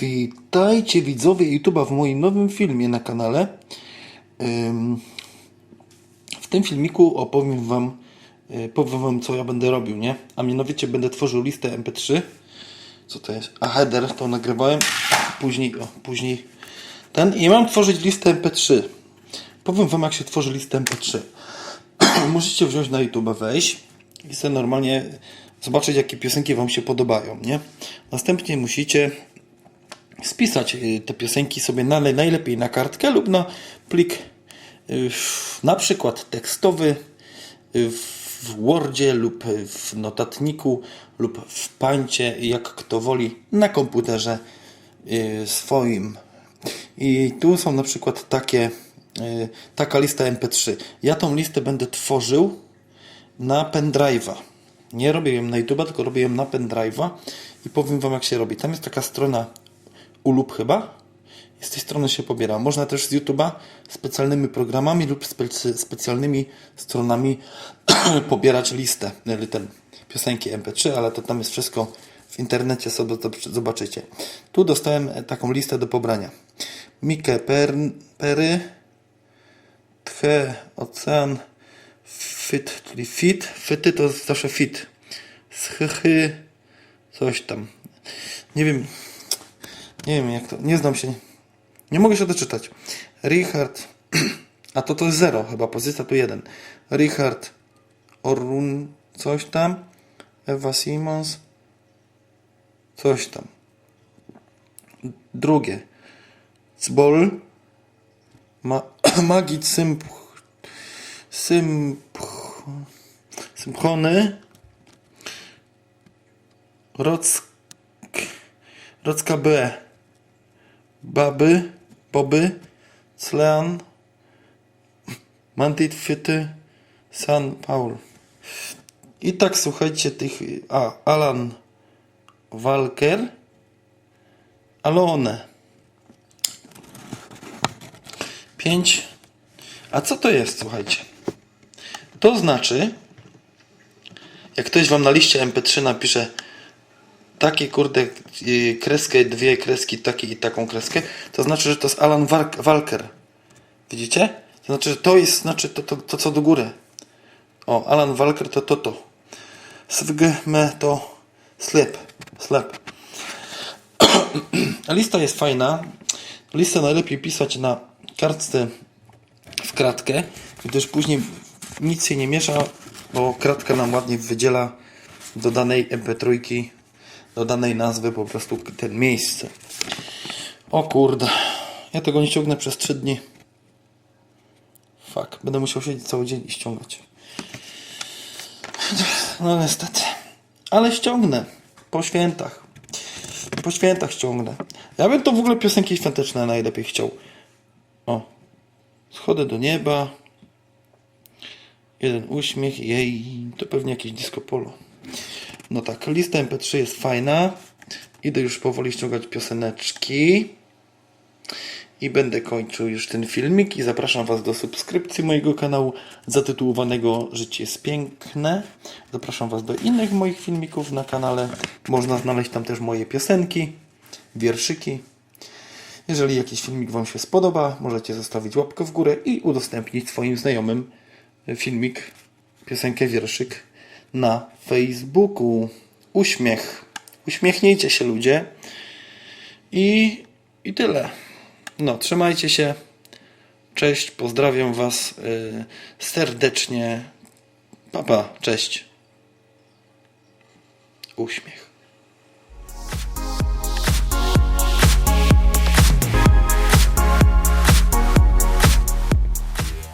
Witajcie widzowie YouTube'a w moim nowym filmie na kanale. W tym filmiku opowiem wam, y, powiem wam co ja będę robił, nie? A mianowicie będę tworzył listę MP3. Co to jest? A header to nagrywałem. Później, o, później ten. I mam tworzyć listę MP3. Powiem wam jak się tworzy listę MP3. Musicie wziąć na YouTube, wejść i sobie normalnie zobaczyć jakie piosenki wam się podobają, nie? Następnie musicie spisać y, te piosenki sobie na, najlepiej na kartkę lub na plik y, na przykład tekstowy y, w Wordzie lub w notatniku lub w pańcie, jak kto woli, na komputerze swoim. I tu są na przykład takie, taka lista MP3. Ja tą listę będę tworzył na pendrive'a. Nie robię ją na YouTube, tylko robię ją na pendrive'a i powiem Wam jak się robi. Tam jest taka strona ulub chyba. I z tej strony się pobiera. Można też z YouTube'a specjalnymi programami lub specy- specjalnymi stronami pobierać listę, ten, piosenki MP3, ale to tam jest wszystko w internecie sobie to zobaczycie. Tu dostałem e, taką listę do pobrania. Mike Pern, Pery, Tche, Ocean, Fit, czyli fit. Fity to zawsze fit. Schychy, coś tam. Nie wiem, nie wiem jak to, nie znam się. Nie mogę się doczytać. Richard, a to to jest zero chyba, pozycja tu jeden. Richard Orun, coś tam. Ewa Simons, coś tam. Drugie. Cbol, Ma, Magit Symp, Symp, Symphony, Rock, Rocka B, Baby, Boby, Clean, Mantit Fyty, San Paul. I tak słuchajcie tych, a, Alan Walker, Alone. 5. A co to jest, słuchajcie? To znaczy, jak ktoś wam na liście MP3 napisze takie kurde kreskę, dwie kreski, takie i taką kreskę, to znaczy, że to jest Alan Walk- Walker. Widzicie? To znaczy, że to jest znaczy to, to, to co do góry. O, Alan Walker to to to. Svgme to slep. Slep. Lista jest fajna. Listę najlepiej pisać na kartce w kratkę, gdyż później nic się nie miesza, bo kratka nam ładnie wydziela do danej MP3, do danej nazwy po prostu ten miejsce. O kurde, ja tego nie ściągnę przez 3 dni. Fuck, będę musiał siedzieć cały dzień i ściągać. No niestety. Ale ściągnę. Po świętach. Po świętach ściągnę. Ja bym to w ogóle piosenki świąteczne najlepiej chciał. O. Schody do nieba. Jeden uśmiech. Jej. To pewnie jakieś disco polo. No tak, lista MP3 jest fajna. Idę już powoli ściągać pioseneczki. I będę kończył już ten filmik i zapraszam Was do subskrypcji mojego kanału zatytułowanego Życie jest piękne. Zapraszam Was do innych moich filmików na kanale. Można znaleźć tam też moje piosenki, wierszyki. Jeżeli jakiś filmik Wam się spodoba, możecie zostawić łapkę w górę i udostępnić swoim znajomym filmik, piosenkę, wierszyk na Facebooku. Uśmiech. Uśmiechnijcie się ludzie. I, i tyle. No, trzymajcie się. Cześć, pozdrawiam Was yy, serdecznie. Papa, cześć. Uśmiech.